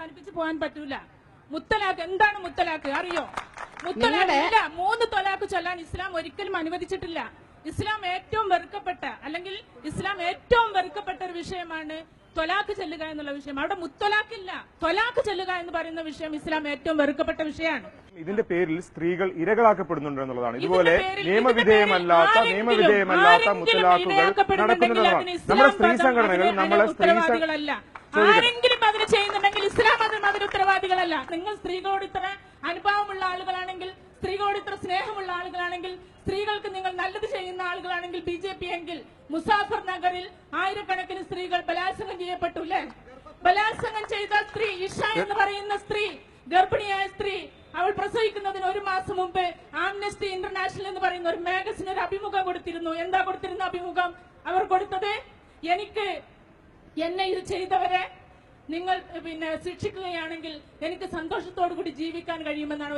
അവസാനിപ്പിച്ച് പോകാൻ പറ്റൂല. മുത്തലാഖ് എന്താണ് മുത്തലാഖ്? അറിയോ? മുത്തലാഖ് ഇല്ല. മൂന്ന് തൊലാഖ് ചൊല്ലാൻ ഇസ്ലാം ഒരിക്കലും അനുവദിച്ചിട്ടില്ല. ഇസ്ലാം ഏറ്റവും വെറുക്കപ്പെട്ട അല്ലെങ്കിൽ ഇസ്ലാം ഏറ്റവും വെറുക്കപ്പെട്ട ഒരു വിഷയമാണ് തൊലാഖ് ചെല്ലുക എന്നുള്ള വിഷയം. അവിടെ മുത്തലാഖില്ല തൊലാഖ് ചെല്ലുക എന്ന് പറയുന്ന വിഷയം ഇസ്ലാം ഏറ്റവും വെറുക്കപ്പെട്ട വിഷയമാണ്. ഇതിന്റെ പേരിൽ സ്ത്രീകൾ ഇരകളാക്കപ്പെടുന്നുണ്ട് എന്നുള്ളതാണ്. ഇതുപോലെ നിയമവിധേയമല്ലാത്ത നിയമവിധേയമല്ലാത്ത മുത്തലാഖുകൾ നടക്കുന്നുണ്ടെന്നാണ് നമ്മുടെ സ്ത്രീ സംഘടനകൾ നമ്മളെ സ്ത്രീ. ആരെങ്കിലും അതിന് ചെയ്യുന്നുണ്ടെങ്കിൽ ഇസ്ലാം മതം അതിന് ഉത്തരവാദികളല്ല. നിങ്ങൾ സ്ത്രീകളോട് ഇത്ര അനുഭവമുള്ള ആളുകളാണെങ്കിൽ സ്ത്രീകളോട് ഇത്ര സ്നേഹമുള്ള ആളുകളാണെങ്കിൽ സ്ത്രീകൾക്ക് നിങ്ങൾ നല്ലത് ചെയ്യുന്ന ആളുകളാണെങ്കിൽ ബി ജെ പി എങ്കിൽ മുസാഫർ നഗറിൽ ആയിരക്കണക്കിന് സ്ത്രീകൾ ബലാത്സംഗം ചെയ്യപ്പെട്ടു അല്ലേ? ബലാത്സംഗം ചെയ്ത സ്ത്രീ ഇഷ എന്ന് പറയുന്ന സ്ത്രീ ഗർഭിണിയായ സ്ത്രീ അവൾ പ്രസവിക്കുന്നതിന് ഒരു മാസം മുമ്പ് ആംനസ്റ്റി ഇന്റർനാഷണൽ എന്ന് പറയുന്ന ഒരു മാഗസിന് ഒരു അഭിമുഖം കൊടുത്തിരുന്നു. എന്താ കൊടുത്തിരുന്ന അഭിമുഖം? അവർ കൊടുത്തത് എനിക്ക് എന്നെ ഇത് ചെയ്തവരെ നിങ്ങൾ പിന്നെ ശിക്ഷിക്കുകയാണെങ്കിൽ എനിക്ക് സന്തോഷത്തോടു കൂടി ജീവിക്കാൻ കഴിയുമെന്നാണ്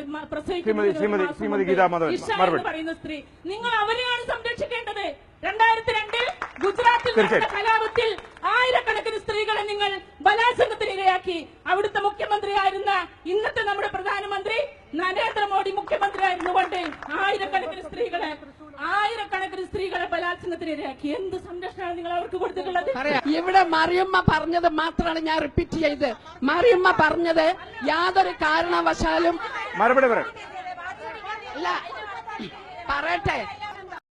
പറയുന്ന സ്ത്രീ. നിങ്ങൾ അവരെയാണ് സംരക്ഷിക്കേണ്ടത്. രണ്ടായിരത്തി രണ്ടിൽ ഗുജറാത്തിൽ നടന്ന കലാപത്തിൽ ആയിരക്കണക്കിന് സ്ത്രീകളെ നിങ്ങൾ ബലാത്സംഗത്തിന് ഇരയാക്കി. അവിടുത്തെ മുഖ്യമന്ത്രിയായിരുന്ന ഇന്നത്തെ നമ്മുടെ പ്രധാനമന്ത്രി നരേന്ദ്രമോദി മുഖ്യമന്ത്രി ആയിരുന്നുകൊണ്ട് ആയിരക്കണക്കിന് സ്ത്രീകളെ ആയിരക്കണക്കിന് സ്ത്രീകളെ ബലാത്സംഗത്തിന് ഇരയാക്കി. എന്ത് സംരക്ഷണമാണ് നിങ്ങൾ അവർക്ക് കൊടുത്തിട്ടുള്ളത്? ഇവിടെ മറിയമ്മ പറഞ്ഞത് മാത്രമാണ് ഞാൻ റിപ്പീറ്റ് ചെയ്ത്. മറിയമ്മ പറഞ്ഞത് യാതൊരു കാരണവശാലും മറുപടി പറയാം. അല്ല പറയട്ടെ.